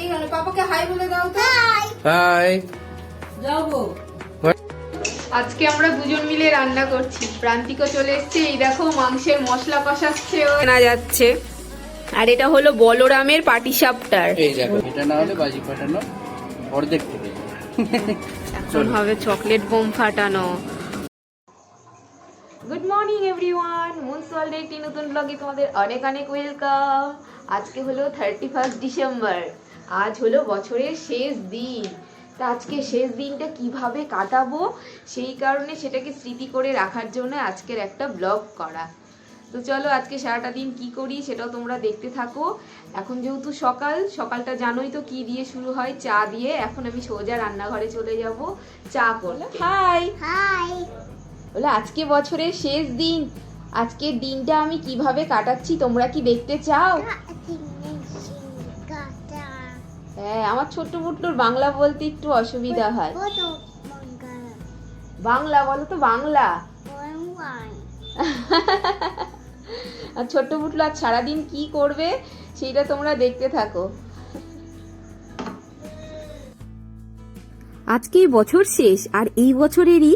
এই গেল পাপাকে হাই বলে দাও তো। হাই যাব আজকে আমরা দুজন মিলে রান্না করছি। প্রান্তিকও চলে এসছে এই দেখো মাংসের মশলা কষাচ্ছে কেনা যাচ্ছে। আর এটা হলো বলরামের পাটিসাপটার এই দেখো এটা না হলে বাজি ফাটানো অর্ধেক থেকে। এখন হবে চকলেট বোম ফাটানো। গুড মর্নিং এভরিওয়ান মুনস ওয়ার্ল্ডে একটি নতুন ব্লগে তোমাদের অনেক অনেক ওয়েলকাম আজকে হলো থার্টি ফার্স্ট ডিসেম্বর আজ হলো বছরের শেষ দিন। তা আজকে শেষ দিনটা কীভাবে কাটাবো? সেই কারণে সেটাকে স্মৃতি করে রাখার জন্য আজকের একটা ব্লগ করা। তো চলো আজকে সারাটা দিন কি করি সেটাও তোমরা দেখতে থাকো। এখন যেহেতু সকাল সকালটা জানোই তো কি দিয়ে শুরু হয় চা দিয়ে। এখন আমি সোজা রান্নাঘরে চলে যাব চা করতে। হাই! হাই! বলে আজকে বছরের শেষ দিন। আজকের দিনটা আমি কীভাবে কাটাচ্ছি তোমরা কি দেখতে চাও? হ্যাঁ আমার ছোট্ট মুট্টুর বাংলা বলতে একটু অসুবিধা হয়। বাংলা, বলো তো বাংলা। আর ছোট্ট মুটলু আর সারাদিন কি করবে সেইটা তোমরা দেখতে থাকো। আজকেই বছর শেষ, আর এই বছরেরই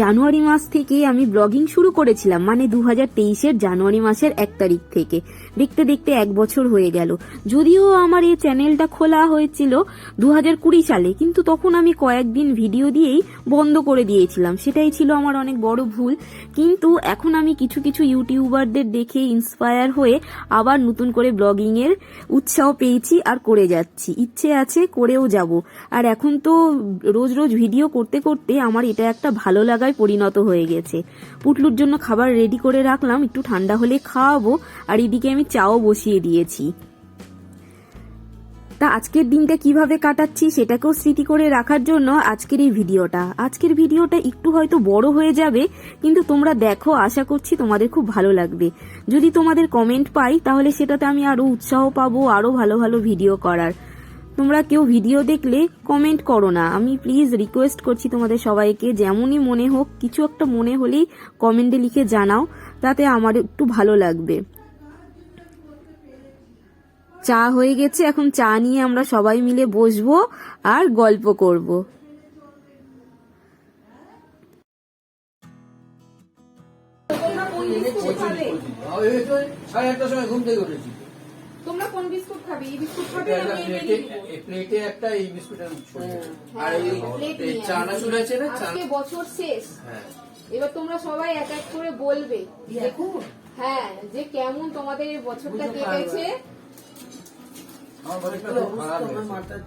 জানুয়ারি মাস থেকে আমি ব্লগিং শুরু করেছিলাম মানে দু হাজার তেইশের জানুয়ারি মাসের এক তারিখ থেকে। দেখতে দেখতে এক বছর হয়ে গেল। যদিও আমার এই চ্যানেলটা খোলা হয়েছিল দু হাজার কুড়ি সালে, কিন্তু তখন আমি কয়েকদিন ভিডিও দিয়েই বন্ধ করে দিয়েছিলাম। সেটাই ছিল আমার অনেক বড় ভুল। কিন্তু এখন আমি কিছু কিছু ইউটিউবারদের দেখে ইন্সপায়ার হয়ে আবার নতুন করে ব্লগিং এর উৎসাহ পেয়েছি আর করে যাচ্ছি। ইচ্ছে আছে করেও যাব। আর এখন তো রোজ রোজ ভিডিও করতে করতে আমার এটা একটা ভালো লাগায় পরিণত হয়ে গেছে। পুটলুর জন্য খাবার রেডি করে রাখলাম, একটু ঠান্ডা হলে খাওয়াবো, আর এদিকে আমি চাও বসিয়ে দিয়েছি। তা আজকের দিনটা কীভাবে কাটাচ্ছি সেটাকেও স্মৃতি করে রাখার জন্য আজকের এই ভিডিওটা। আজকের ভিডিওটা একটু হয়তো বড় হয়ে যাবে, কিন্তু তোমরা দেখো, আশা করছি তোমাদের খুব ভালো লাগবে। যদি তোমাদের কমেন্ট পাই, তাহলে সেটাতে আমি আরও উৎসাহ পাবো, আরও ভালো ভালো ভিডিও করার। তোমরা কেউ ভিডিও দেখলে কমেন্ট করো না। আমি প্লিজ রিকোয়েস্ট করছি তোমাদের সবাইকে, যেমনই মনে হোক, কিছু একটা মনে হলেই কমেন্টে লিখে জানাও, তাতে আমার একটু ভালো লাগবে। চা হয়ে গেছে, এখন চা নিয়ে আমরা সবাই মিলে বসবো আর গল্প করব। ঘুম থেকে উঠেছি। তোমরা কোন বিস্কুট খাবে? এই বিস্কুট খাবে প্লেটে এই প্লেটে একটা এই বিস্কুটের ছড়ি আর এই চানাচুর আছে না? আজকে বছর শেষ। হ্যাঁ। এবার তোমরা সবাই এক এক করে বলবে দেখুন। হ্যাঁ যে কেমন তোমাদের এই বছরটা কেটেছে।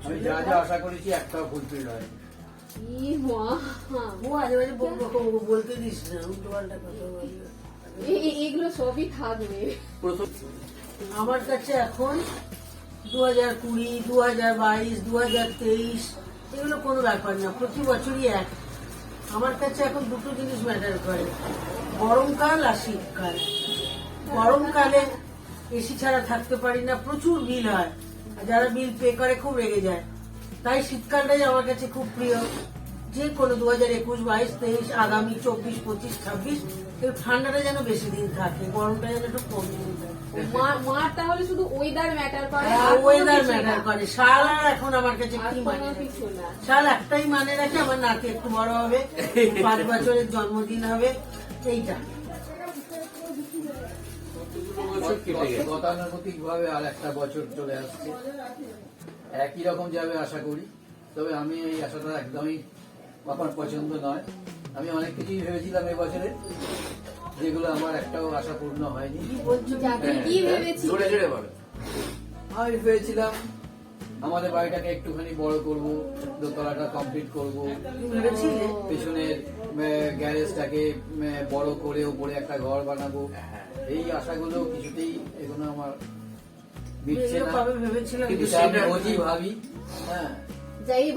আমি যা যা আশা করেছি একটাও ফুলফিল হয় বলতে দিস না। এগুলো সবই থাকবে। প্রথম আমার কাছে এখন দু হাজার কুড়ি দু হাজার বাইশ দু হাজার তেইশ, এগুলো কোনো ব্যাপার না, প্রতি বছরই এক। আমার কাছে এখন দুটো জিনিস ম্যাটার করে, গরমকাল আর শীতকাল। গরমকালে এসি ছাড়া থাকতে পারি না, প্রচুর বিল হয় যারা বিল পে করে খুব রেগে যায়। তাই শীতকালটাই আমার কাছে খুব প্রিয়। যে কোনো দু হাজার একুশ বাইশ তেইশ আগামী চব্বিশ পঁচিশ ছাব্বিশ ঠান্ডাটা যেন বেশি দিন থাকে গরমটা যেন একটু কম দিন থাকে। মার তাহলে শুধু ওয়েদার ম্যাটার করে? ওয়েদার ম্যাটার করে। শাল আর এখন আমার কাছে কি মানে? শাল একটাই মানে রাখে আমার নাতি একটু বড় হবে পাঁচ বছরের জন্মদিন হবে এইটা। গতানুগতিক ভাবে আর একটা বছর চলে আসছে। একই রকম যাবে আশা করি। তবে আমি এই আশাটা একদমই আমার পছন্দ নয়। আমি অনেক কিছুই ভেবেছিলাম এবছরে যেগুলো আমার একটাও আশা পূর্ণ হয়নি। হ্যাঁ, হ্যাঁ, ভেবেছি জোরে জোরে বলো। আমি ভেবেছিলাম আমাদের বাড়িটাকে একটুখানি বড় করব দোতলাটা কমপ্লিট করব। পেছনের গ্যারেজটাকে বড় করে উপরে একটা ঘর বানাবো। এই আশাগুলো কিছুতেই এগুলো আমার মিটছে না। কিন্তু সেটা রোজই ভাবি। হ্যাঁ।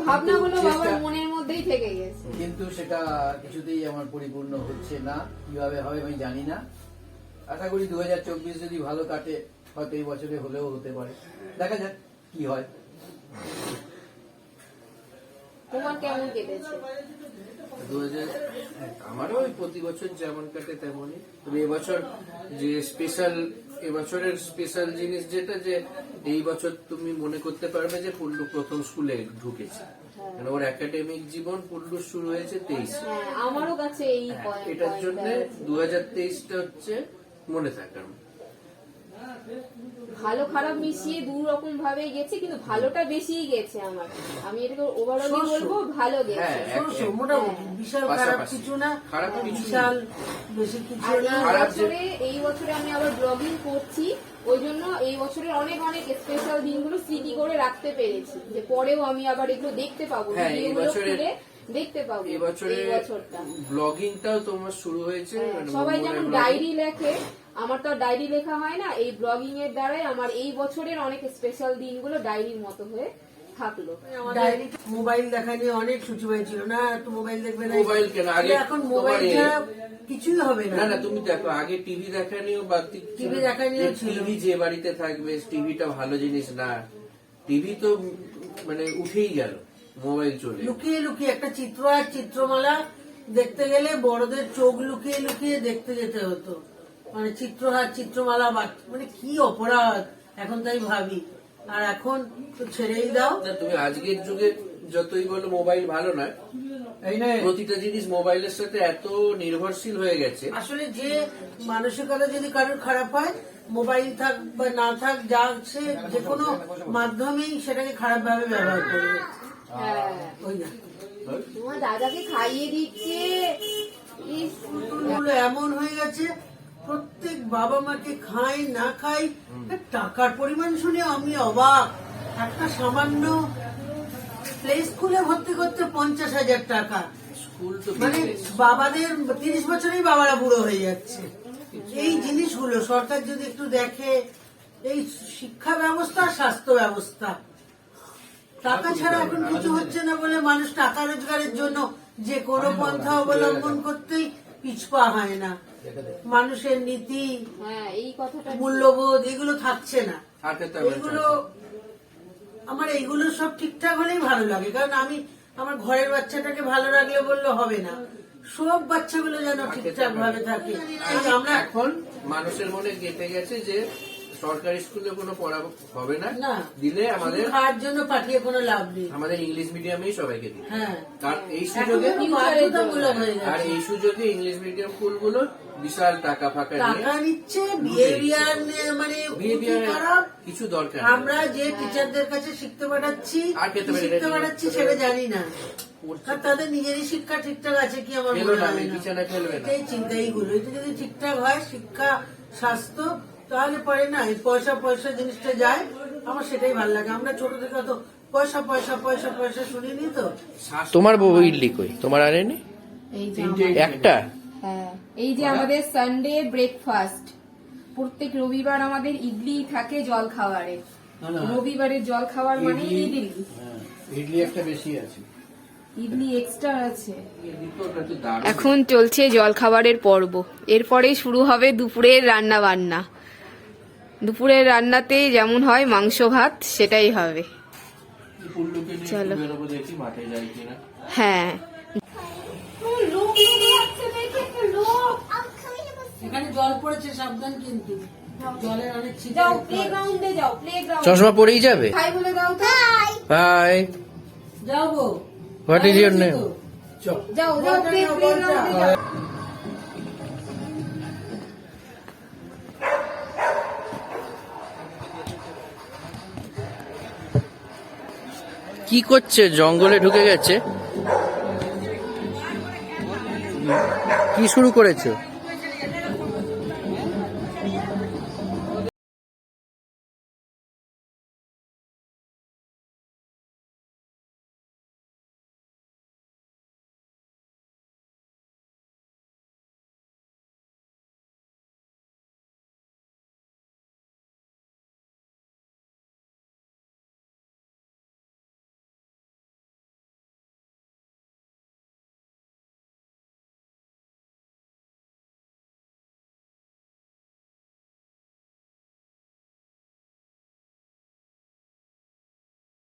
ভাবনাগুলো বাবার মনের মধ্যেই থেকে গেছে। কিন্তু সেটা কিছুতেই আমার পরিপূর্ণ হচ্ছে না। কীভাবে হবে আমি জানি না। আশা করি দু যদি ভালো কাটে হয়তো এই বছরে হলেও হতে পারে। দেখা যাক কি হয়। তোমার কেমন কেটেছে? আমারও ওই প্রতি বছর যেমন কাটে তেমনই। তবে এবছর যে স্পেশাল এবছরের স্পেশাল জিনিস যেটা যে এই বছর তুমি মনে করতে পারবে যে পুল্লু প্রথম স্কুলে ঢুকেছে। হ্যাঁ। মানে ওর একাডেমিক জীবন পুল্লু শুরু হয়েছে তেইশ। হ্যাঁ আমারও কাছে এই এটার জন্য দু হাজার তেইশটা হচ্ছে মনে থাকার। ভালো খারাপ মিশিয়ে দু রকম ভাবে গেছে কিন্তু ভালোটা বেশিই গেছে আমার। আমি এটাকে ওভারঅল বলব ভালো গেছে। হ্যাঁ মোটামুটি বিশাল খারাপ কিছু না খারাপ বিশাল বেশি কিছু না। এই বছরে এই বছরে আমি আবার ব্লগিং করছি ওই জন্য এই বছরের অনেক অনেক স্পেশাল দিনগুলো স্মৃতি করে রাখতে পেরেছি যে পরেও আমি আবার এগুলো দেখতে পাবো হ্যাঁ, এই ভিডিওগুলো বছরে- খুলে দেখতে পাবো এই বছরে বছরটা। ব্লগিংটাও তোমার শুরু হয়েছে হ্যাঁ, মানে সবাই যেমন। ডায়েরি লেখে আমার তো ডায়েরি লেখা হয় না এই ব্লগিং এর দ্বারাই আমার এই বছরের অনেক স্পেশাল দিনগুলো ডায়েরির মতো হয়ে থাকল। ডায়েরি মোবাইল দেখা নিয়ে অনেক সূচি হয়েছিল না তো মোবাইল দেখবে না। মোবাইল কেন? আগে এখন মোবাইল কিছুই হবে না। না না তুমি দেখো আগে টিভি দেখা নিয়েও বাড়তি TV দেখা নিয়েও ছিল। টিভি যে বাড়িতে থাকবে টিভিটা ভালো জিনিস না। টিভি তো মানে উঠেই গেল মোবাইল চলে। লুকিয়ে লুকিয়ে একটা চিত্র আর চিত্রমালা দেখতে গেলে বড়দের চোখ লুকিয়ে লুকিয়ে দেখতে যেতে হতো। মানে চিত্রহার চিত্রমালা বা- মানে কি অপরাধ? এখন তাই ভাবি। আর এখন তো ছেড়েই দাও। তুমি আজকের যুগে যতই বলো মোবাইল ভালো নয় এই নে। প্রতিটা জিনিস মোবাইলের সাথে এত নির্ভরশীল হয়ে গেছে। আসলে যে মানসিকতা যদি কারোর খারাপ হয় মোবাইল থাক বা না থাক যা আছে যে কোনো মাধ্যমেই সেটাকে খারাপ ভাবে ব্যবহার করবে। হ্যাঁ। ওই না। তোমার দাদাকে খাইয়ে দিচ্ছে। এমন হয়ে গেছে প্রত্যেক বাবা মাকে খাই না খাই টাকার পরিমাণ শুনে আমি অবাক। একটা সামান্য প্লে স্কুলে ভর্তি করতে পঞ্চাশ হাজার টাকা। স্কুল মানে বাবাদের তিরিশ বছরেই বাবারা বুড়ো হয়ে যাচ্ছে। এই জিনিসগুলো সরকার যদি একটু দেখে এই শিক্ষা ব্যবস্থা স্বাস্থ্য ব্যবস্থা। টাকা ছাড়া এখন কিছু হচ্ছে না বলে মানুষ টাকা রোজগারের জন্য যে কোনো পন্থা অবলম্বন করতেই পিছপা হয় না। মানুষের নীতি হ্যাঁ এই কথাটা মূল্যবোধ এগুলো থাকছে না। এগুলো আমার এইগুলো সব ঠিকঠাক হলেই ভালো লাগে কারণ আমি আমার ঘরের বাচ্চাটাকে ভালো রাখলে বললে হবে না। সব বাচ্চাগুলো যেন ঠিকঠাক ভাবে থাকে। আমরা এখন মানুষের মনে গেঁথে গেছে যে সরকারি স্কুলে কোনো পড়া হবে না। দিলে আমাদের খাওয়ার জন্য পাঠিয়ে কোনো লাভ নেই। আমাদের ইংলিশ মিডিয়ামেই সবাইকে দিই হ্যাঁ। তার এই সুযোগে হয়ে আর এই সুযোগে ইংলিশ মিডিয়াম স্কুলগুলো বিশাল টাকা ফাঁকা টাকা নিচ্ছে বিহেভিয়ার মানে বিহেভিয়ার কিছু দরকার আমরা যে টিচারদের কাছে শিখতে পাঠাচ্ছি শিখতে পাঠাচ্ছি সেটা জানি না। তাদের নিজেরই শিক্ষা ঠিকঠাক আছে কি আমার মনে হয় না চিন্তা এইগুলো এটা যদি ঠিকঠাক হয় শিক্ষা স্বাস্থ্য তাহলে পরে না এই পয়সা পয়সা জিনিসটা যায় আমার সেটাই ভালো লাগে। আমরা ছোট থেকে তো পয়সা পয়সা পয়সা পয়সা শুনিনি তো। তোমার বউ ইডলি কই? তোমার আনেনি এই যে একটা? হ্যাঁ এই যে আমাদের সানডে ব্রেকফাস্ট প্রত্যেক রবিবার আমাদের ইডলি থাকে জল না। রবিবারের জল খাবার মানে ইডলি- ইডলি। হ্যাঁ, একটা বেশি আছে। ইডলি এক্সট্রা আছে। এখন এখন চলছে জলখাবারের পর্ব। এরপরে শুরু হবে দুপুরের রান্না বান্না দুপুরের রান্নাতে যেমন হয় মাংস ভাত সেটাই হবে। চলো। হ্যাঁ। এখানে জল পড়েছে সাবধান কিন্তু। জলের অনেক ছিটে যাও দেখতে প্লে। গ্রাউন্ডে যাও প্লে গ্রাউন্ড চশমা পরেই যাবে? খাই বলে দাও তো। হাই যাও গো। হোয়াট ইজ ইউর নেম চল যাও যাও। কি করছে? জঙ্গলে ঢুকে গেছে। কি শুরু করেছ?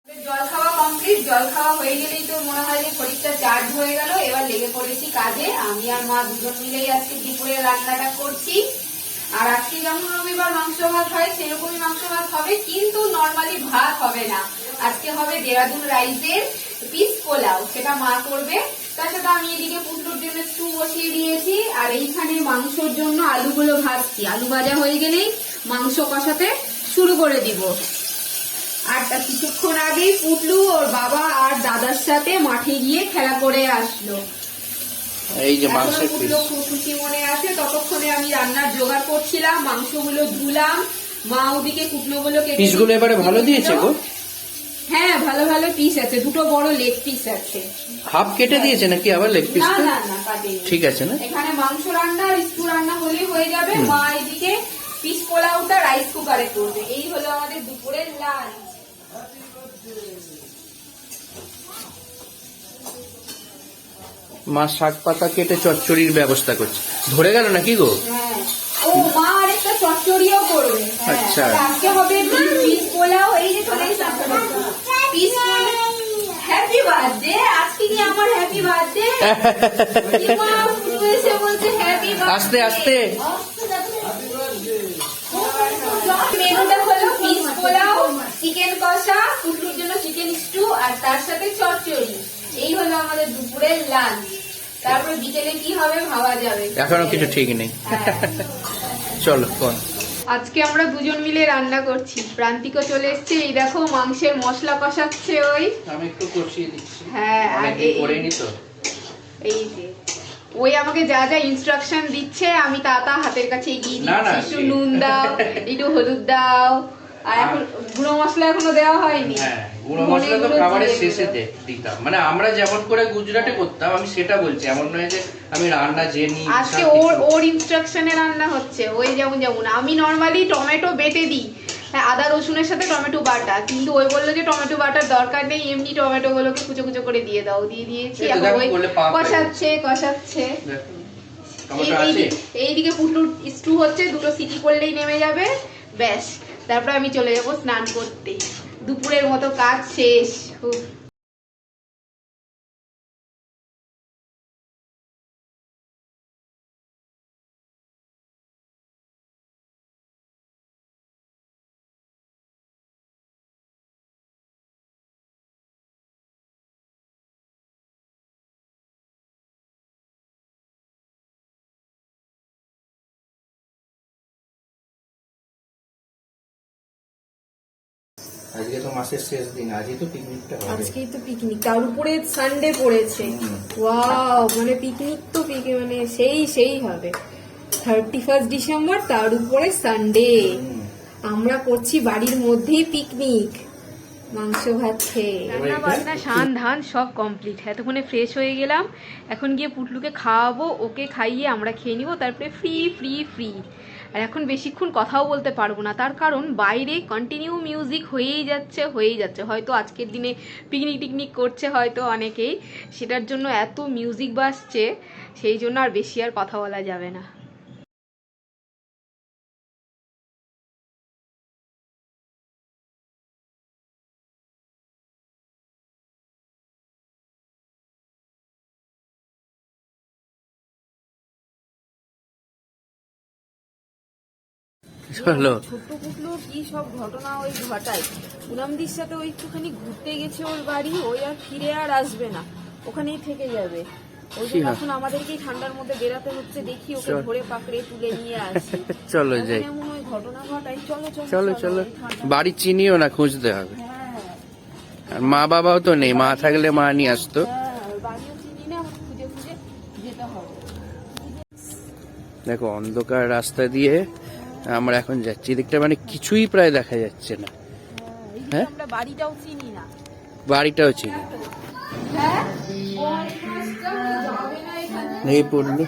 জল খাওয়া কমপ্লিট জল খাওয়া হয়ে গেলেই তো মনে হয় যে শরীরটা চার্জ হয়ে গেল। এবার লেগে পড়েছি কাজে। আমি আর মা দুজন মিলেই আজকে দুপুরে রান্নাটা করছি। আর আজকে যেমন রবিবার মাংস ভাত হয়, সেরকমই মাংস ভাত হবে, কিন্তু নর্মালি ভাত হবে না। আজকে হবে দেরাদুন রাইসের পিস পোলাও, সেটা মা করবে। তার সাথে আমি এদিকে পুটলুর জন্য স্টু বসিয়ে দিয়েছি। আর এইখানে মাংসর জন্য আলুগুলো ভাজছি। আলু ভাজা হয়ে গেলেই মাংস কষাতে শুরু করে দিব। আর কিছুক্ষণ আগেই পুটলু ওর বাবা আর দাদার সাথে মাঠে গিয়ে খেলা করে আসলো। এই যে পিস খুব খুশি মনে আছে ততক্ষণে আমি রান্নার জোগাড় করছিলাম মাংসগুলো ধুলাম। মা ওদিকে কুটনোগুলো কেটে পিসগুলো এবারে ভালো দিয়েছে গো? হ্যাঁ ভালো ভালো পিস আছে। দুটো বড় লেগ পিস আছে। হাফ কেটে দিয়েছে নাকি আবার লেগ না না না ঠিক আছে না? এখানে মাংস রান্না আর স্টু রান্না হলেই হয়ে যাবে। মা এদিকে পিস পোলাওটা রাইস কুকারে করবে। এই হলো আমাদের দুপুরের লাঞ্চ মা শাক পাতা কেটে চচ্চড়ির ব্যবস্থা করছে। ধরে গেল নাকি গো? হ্যাঁ। ও মা আরেকটা চচ্চড়িও করবে। হ্যাঁ, আচ্ছা। আজকে হবে পিস পোলাও এই যে চলে পিস হ্যাপি বার্থডে আজকে কি আমার হ্যাপি বার্থডে এসে বলছে হ্যাপি আস্তে, আস্তে। মেনুটা হলো পিস পোলাও চিকেন কষা পুটলুর জন্য চিকেন স্টু আর তার সাথে চচ্চড়ি। এই হলো আমাদের দুপুরের লাঞ্চ তারপরে বিকেলে কি হবে ভাবা যাবে। এখনও কিছু ঠিক নেই। হ্যাঁ। চলো কোন আজকে আমরা দুজন মিলে রান্না করছি। প্রান্তিকও চলে এসছে। এই দেখো মাংসের মশলা কষাচ্ছে ওই। আমি একটু কষিয়ে দিচ্ছি। হ্যাঁ আর এই- তো। এই যে ওই আমাকে যা যা ইনস্ট্রাকশন দিচ্ছে আমি তা তা হাতের কাছে এগিয়ে না, না, দিচ্ছি। একটু নুন দাও একটু হলুদ দাও। আর এখন গুঁড়ো মশলা এখনও দেওয়া হয়নি। হ্যাঁ। গুঁড়ো মশলা তো খাবারের দিয়ে শেষে দিলাম। দে- দিতাম। মানে আমরা যেমন করে গুজরাটে করতাম আমি সেটা বলছি। এমন নয় যে আমি রান্না জেনি আজকে ওর ওর ইনস্ট্রাকশনে রান্না হচ্ছে। ওই যেমন যেমন। আমি নর্মালি টমেটো বেটে দিই। হ্যাঁ আদা রসুনের সাথে টমেটো বাটা। কিন্তু ওই বলল যে টমেটো বাটার দরকার নেই। এমনি টমেটো গুলোকে কুচো কুচো করে দিয়ে দাও। দিয়ে দিয়েছি। কষাচ্ছে কষাচ্ছে। এই- এইদিকে- এইদিকে পুটলুর স্টু হচ্ছে। দুটো সিটি করলেই নেমে যাবে। ব্যাস। তারপরে আমি চলে যাব স্নান করতে। দুপুরের মতো কাজ শেষ। আজকে তো মাসের শেষ দিন আজই তো পিকনিকটা হবে। আজকেই তো পিকনিক তার উপরে সানডে পড়েছে। ওয়াও মানে পিকনিক তো পিক- মানে সেই সেই হবে। থার্টি ফার্স্ট ডিসেম্বর তার উপরে সানডে আমরা করছি বাড়ির মধ্যেই পিকনিক মাংস ভাত খেয়ে। রান্না বান্না সান ধান সব কমপ্লিট এতক্ষণে ফ্রেশ হয়ে গেলাম। এখন গিয়ে পুটলুকে খাওয়াবো ওকে খাইয়ে আমরা খেয়ে নিবো তারপরে ফ্রি ফ্রি ফ্রি আর এখন বেশিক্ষণ কথাও বলতে পারব না। তার কারণ বাইরে কন্টিনিউ মিউজিক হয়েই যাচ্ছে হয়েই যাচ্ছে। হয়তো আজকের দিনে পিকনিক টিকনিক করছে হয়তো অনেকেই। সেটার জন্য এত মিউজিক বাজছে, সেই জন্য আর বেশি আর কথা বলা যাবে না। চলো ছোট্ট পুটলো কি সব ঘটনা ওই ঘটায়? পুনামদির সাথে ওই একটুখানি ঘুরতে গেছে ওর বাড়ি ওই আর ফিরে আর আসবে না। ওখানেই থেকে যাবে। ওই জন্য এখন আমাদেরকেই ঠান্ডার মধ্যে বেরাতে হচ্ছে দেখি ওকে। ধরে পাকড়ে তুলে নিয়ে আসি। চলো যাই। ঘটনা ঘটায়। চলো চলো চলো বাড়ি চিনিও না খুঁজতে হবে। হ্যাঁ। আর মা বাবাও তো নেই মা থাকলে মা নিয়ে আসতো। হ্যাঁ বাড়িও চিনি না খুঁজে খুঁজে যেতে হবে। দেখো অন্ধকার রাস্তা দিয়ে আমরা এখন যাচ্ছি। এদিকটা মানে কিছুই প্রায় দেখা যাচ্ছে না। হ্যাঁ? বাড়িটাও চিনি না। বাড়িটাও চিনি হ্যাঁ? এই পড়ল।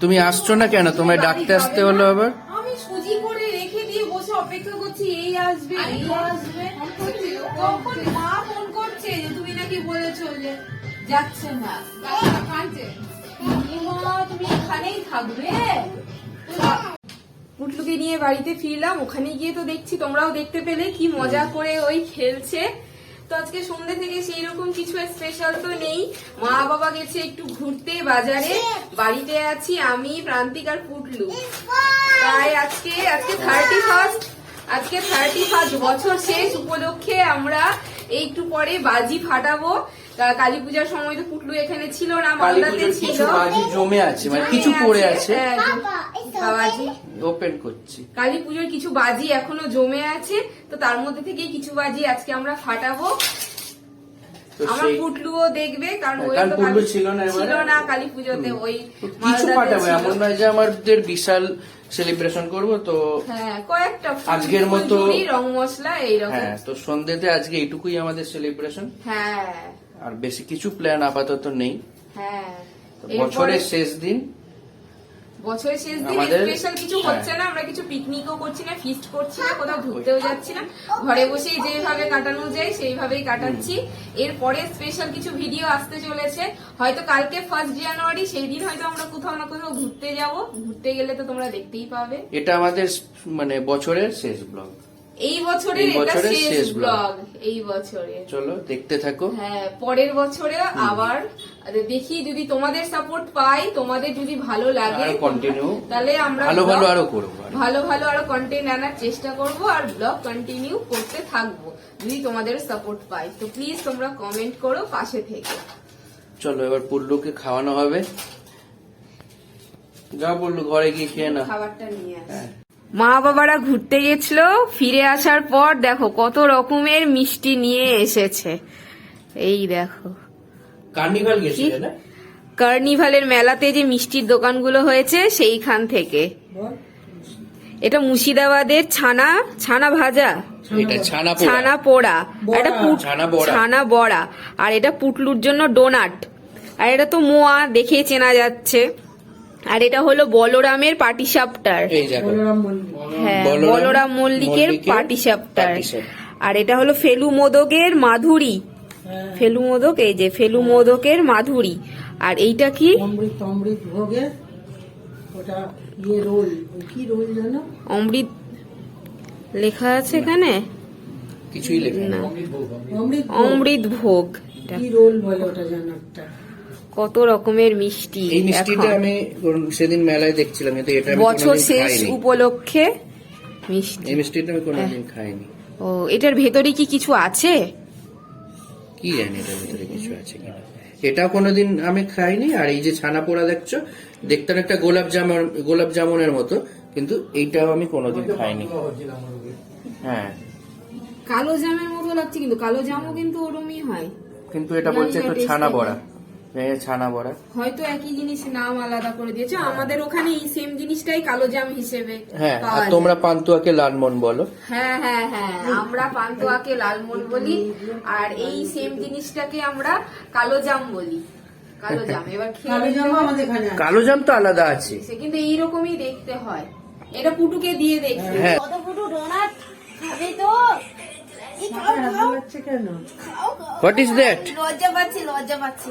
তুমি আসছো না কেন? তোমায় ডাকতে আসতে হলো আবার? আমি সুজি করে রেখে দিয়ে বসে অপেক্ষা করছি এই আসবে এই আসবে। তখন মা ফোন করছে যে তুমি নাকি বলেছ যে যাচ্ছে না। কাঁদছে। পুটলুকে নিয়ে বাড়িতে ফিরলাম। ওখানে গিয়ে তো দেখছি তোমরাও দেখতে পেলে, কি মজা করে ওই খেলছে। তো আজকে সন্ধ্যে থেকে সেই রকম কিছু স্পেশাল তো নেই। মা বাবা গেছে একটু ঘুরতে বাজারে। বাড়িতে আছি আমি, প্রান্তিক আর পুটলু। তাই আজকে আজকে থার্টি ফার্স্ট আজকে থার্টি ফার্স্ট বছর শেষ। উপলক্ষে আমরা একটু পরে বাজি ফাটাবো। কালী পূজার সময় তো পুটলু এখানে ছিল না মালদাতে ছিল। কিছু বাজি জমে আছে মানে কিছু পড়ে আছে হ্যাঁ, বাবাজি। ওপেন করছি। কালী পুজোর কিছু বাজি এখনও জমে আছে তো তার মধ্যে থেকে কিছু বাজি আজকে আমরা ফাটাবো। আমার পুটলুও দেখবে কারণ হ্যাঁ, ওই তো পুটলু ছিল না এবারে। ছিল না কালী পুজোতে ওই কিছু ছিল। এমন নয় যে আমাদের বিশাল সেলিব্রেশন করব তো হ্যাঁ কয়েকটা আজকের মতো- রং মশলা এইরকম। হ্যাঁ তো সন্ধ্যেতে আজকে এইটুকুই আমাদের সেলিব্রেশন হ্যাঁ। আর বেশি কিছু প্ল্যান আপাতত নেই। হ্যাঁ। বছরের শেষ দিন। বছরের শেষ দিন স্পেশাল কিছু হ্যাঁ। হচ্ছে না আমরা কিছু পিকনিকও করছি না ফিস্ট করছি না কোথাও ঘুরতেও যাচ্ছি না। ঘরে বসেই যেভাবে কাটানো যায় সেইভাবেই কাটাচ্ছি। এরপরে স্পেশাল কিছু ভিডিও আসতে চলেছে। হয়তো কালকে ফার্স্ট জানুয়ারি সেই দিন হয়তো আমরা কোথাও না কোথাও ঘুরতে যাব। ঘুরতে গেলে তো তোমরা দেখতেই পাবে। এটা আমাদের মানে বছরের শেষ ব্লগ এই বছরের এটা শেষ ব্লগ এই বছরের চলো দেখতে থাকো। হ্যাঁ পরের বছরে আবার দেখি যদি তোমাদের সাপোর্ট পাই তোমাদের যদি ভালো লাগে continue তাহলে আমরা ভালো ভালো আরও করব ভালো ভালো আরও কন্টেন্ট আনার চেষ্টা করব আর ব্লগ কন্টিনিউ করতে থাকব যদি তোমাদের সাপোর্ট পাই। তো প্লিজ তোমরা কমেন্ট করো পাশে থেকে। চলো এবার পুল্লুকে খাওয়ানো হবে। যা বলল ঘরে গিয়ে খেয়ে না। খাবারটা নিয়ে আসি। হ্যাঁ। মা বাবারা ঘুরতে গেছিল ফিরে আসার পর দেখো কত রকমের মিষ্টি নিয়ে এসেছে। এই দেখো। কার্নিভাল গেছিলে না? কার্নিভালের মেলাতে যে মিষ্টির দোকানগুলো হয়েছে সেইখান থেকে। এটা মুর্শিদাবাদের ছানা ছানা ভাজা। ছানা পোড়া। ছানা এটা পুট- ছানা বড়া। ছানা বড়া। আর এটা পুটলুর জন্য ডোনাট। আর এটা তো মোয়া দেখে চেনা যাচ্ছে। আর এটা হলো বলরামের পাটিসাপটার। এই দেখো বলরাম হ্যাঁ বলরাম মল্লিকের পাটিসাপটার। আর এটা হলো ফেলু মোদকের মাধুরী। ফেলু মোদক এই যে ফেলু মোদকের মাধুরী। আর এইটা কি? অমৃত অমৃত ভোগে ওটা ইয়ে রোল। কি রোল জানো? অমৃত লেখা আছে এখানে? কিছুই লেখা না। অমৃত ভোগ। অমৃত ভোগ। এটা। কি রোল বলে ওটা জানো একটা? কত রকমের মিষ্টি এই মিষ্টিটা আমি সেদিন মেলায় দেখছিলাম কিন্তু এটা বছর শেষ উপলক্ষে মিষ্টি। এই মিষ্টিটা আমি কোনোদিন খাইনি। ও এটার ভেতরে কি কিছু আছে? কি জানি এটার ভিতরে কিছু আছে কিনা এটাও কোনোদিন আমি খাইনি আর এই যে ছানা পোড়া দেখছ দেখতে একটা গোলাপ জামুন গোলাপ জামুনের মতো কিন্তু এইটাও আমি কোনোদিন খাইনি। হ্যাঁ। কালো জামের মতো লাগছে কিন্তু কালো জামও কিন্তু ওরমই হয়। কিন্তু এটা বলছে একটু ছানা বড়া ছানা বড়া। হয়তো একই জিনিস নাম আলাদা করে দিয়েছে। আমাদের ওখানে এই সেম জিনিসটাই কালো জাম হিসেবে হ্যাঁ আর তোমরা পান্তুয়াকে লালমন বলো। হ্যাঁ হ্যাঁ হ্যাঁ আমরা পান্তুয়াকে লালমন বলি। আর এই সেম জিনিসটাকে আমরা কালো জাম বলি। কালো জাম এবার কালো দেখতে জামা হবে। আমাদের এখানে কালো জাম তো আলাদা আছে। সে কিন্তু এইরকমই দেখতে হয়। এটা পুটুকে দিয়ে দেখি হ্যাঁ। কত ফুটু ডোনাট খাবে তো। হোয়াট ইজ দ্যাট লজ্জা পাচ্ছি লজ্জা পাচ্ছি।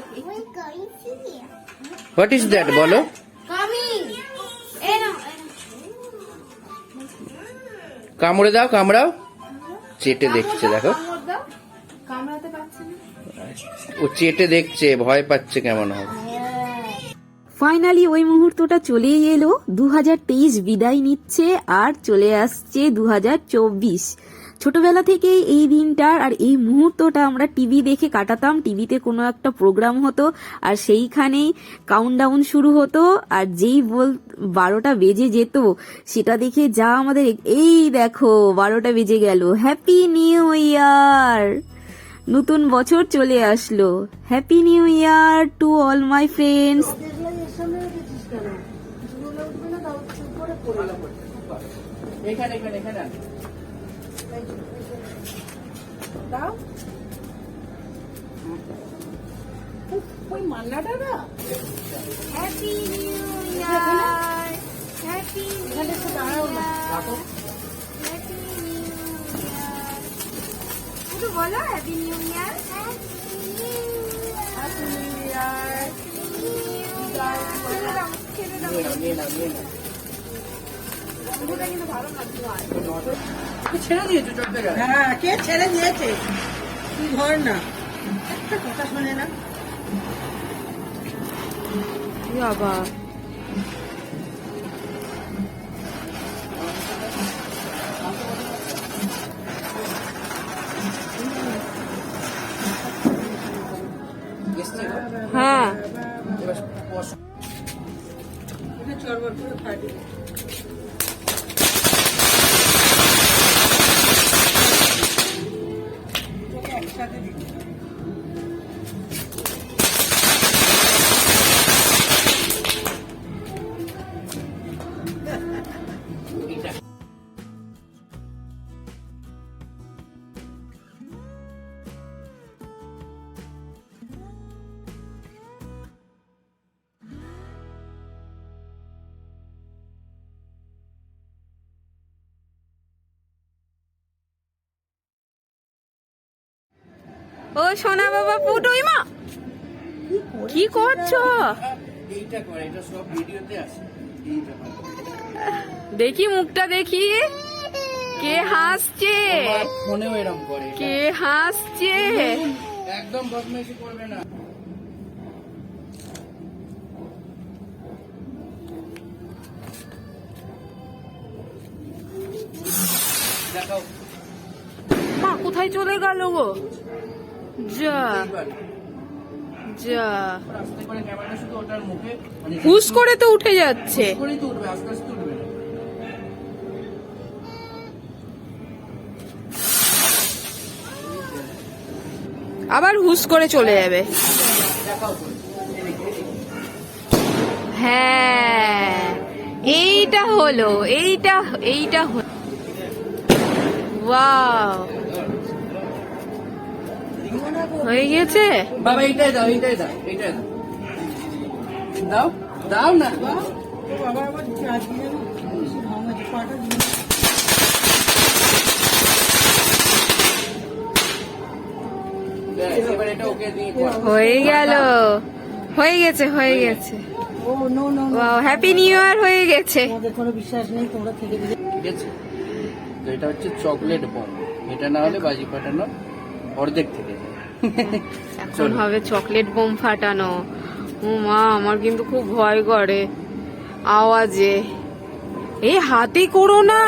হোয়াট ইজ দ্যাট বলো। কামড়ে দাও কামড়াও। চেটে দেখছে দেখো। ও চেটে দেখছে ভয় পাচ্ছে কেমন হবে। ফাইনালি ওই মুহূর্তটা চলেই এলো। দু হাজার তেইশ বিদায় নিচ্ছে আর চলে আসছে দু হাজার চব্বিশ। ছোটবেলা থেকে এই দিনটার আর এই মুহূর্তটা আমরা টিভি দেখে কাটাতাম। টিভিতে কোনো একটা প্রোগ্রাম হতো আর সেইখানেই কাউন্টডাউন শুরু হতো আর যেই বল বারোটা বেজে যেত, সেটা দেখে যা আমাদের এই দেখো, বারোটা বেজে গেল। হ্যাপি নিউ ইয়ার নতুন বছর চলে আসলো। Happy new year to all my friends দেখলে এর সামনে রেখেছিস কেন কিছুগুলো উঠবে না তাও চুপ করে পড়ে যাবে। এখানে এখানে এখানে দাও ওই মান্নাটা না? হ্যাপি নিউ ইয়ার হ্যাপি এখানে একটু দাঁড়াও না হ্যাপি নিউ ইয়ার একটু বলো happy new year happy new year কিন্তু ভালো না ধোঁয়া ছেড়ে দিয়েছ চলতে হ্যাঁ কে ছেড়ে দিয়েছে? তুই ধর না। একটা কথা শোনে না। বাবা। হ্যাঁ। চরবর করে ফাটি ও সোনা বাবা পুটুই মা। কি করছ? এইটা করে এটা সব ভিডিওতে আছে দেখি মুখটা দেখি। কে হাসছে? ফোনেও এরম করে। কে হাসছে? একদম বদমাইশি করবে না। দেখাও। মা কোথায় চলে গেল গো? যা যা আস্তে করে তো উঠে যাচ্ছে। আবার হুস করে চলে যাবে। হ্যাঁ এইটা হলো এইটা এইটা হলো। ওয়াও। হয়ে গেছে বাবা এইটাই দাও এইটাই দাও এইটাই দাও। দাও দাও না। বাবা আবার। হয়ে গেল। হয়ে গেছে হয়ে গেছে। ওয়াও হ্যাপি নিউ ইয়ার হয়ে গেছে। কোনো বিশ্বাস নেই তোমরা থেকে ঠিক আছে তো এটা হচ্ছে চকলেট বম এটা না হলে বাজি ফাটানো অর্ধেক থেকে। এখন হবে চকলেট বোম ফাটানো। ও মা আমার কিন্তু খুব ভয় করে আওয়াজে। এ হাতে করো না।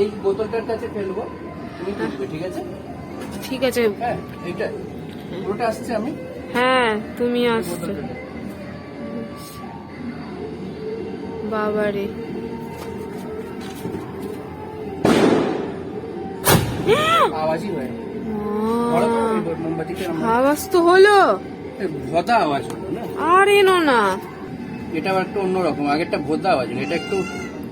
এই বোতলটার কাছে ফেলব। তুমি ঠিক আছে? ঠিক আছে। হ্যাঁ পুরোটা আসছে আমি। হ্যাঁ তুমি আসছো। বাবারে। আওয়াজই হয় আওয়াজ তো হলো। ভদা আওয়াজ হলো না? আর এনো না। এটা একটু অন্যরকম আগেরটা ভোদা আওয়াজ হলো এটা একটু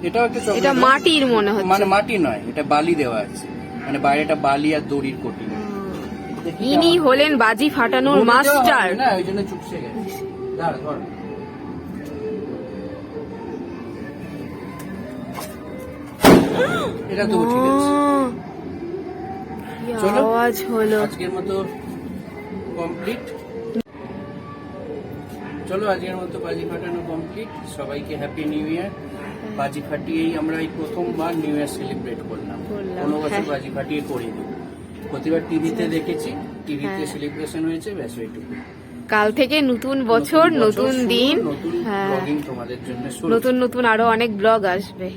এটাও একটু এটা মাটির মনে হচ্ছে। মানে মাটি নয় এটা বালি দেওয়া আছে। মানে বাইরেটা বালি আর দড়ির কোটিং ইনি হলেন বাজি ফাটানোর মাস্টার। না ওই জন্য চুপসে গেছে। ধর। এটা তো আছে কি চলো। আওয়াজ হলো। আজকের মতো কমপ্লিট চলো আজকের মতো বাজি ফাটানো কমপ্লিট সবাইকে হ্যাপি নিউ ইয়ার বাজি ফাটিয়েই আমরা এই প্রথমবার নিউ ইয়ার সেলিব্রেট করলাম। কোনো বছর হ্যাঁ। বাজি ফাটিয়ে করিনি। প্রতিবার টিভিতে দেখেছি। টিভিতে হ্যাঁ। সেলিব্রেশন হয়েছে ব্যাস ওইটুকু। কাল থেকে নতুন বছর নতুন দিন। নতুন হ্যাঁ। তোমাদের জন্য নতুন নতুন আরও অনেক ব্লগ আসবে।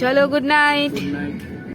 চলো। Good night good night